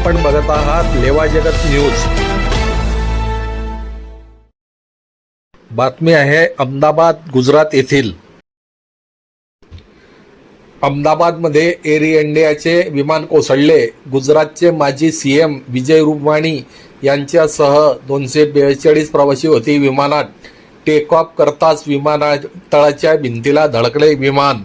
आपण बघत आहात लेवा जगत न्यूज. बातमी आहे अहमदाबाद गुजरात येथील. अहमदाबादमध्ये एअर इंडियाचे विमान कोसळले. गुजरातचे माजी सीएम विजय रुपाणी यांच्यासह दोनशे बेचाळीस प्रवासी होते. विमानात टेक ऑफ करताच विमानतळाच्या भिंतीला धडकले विमान.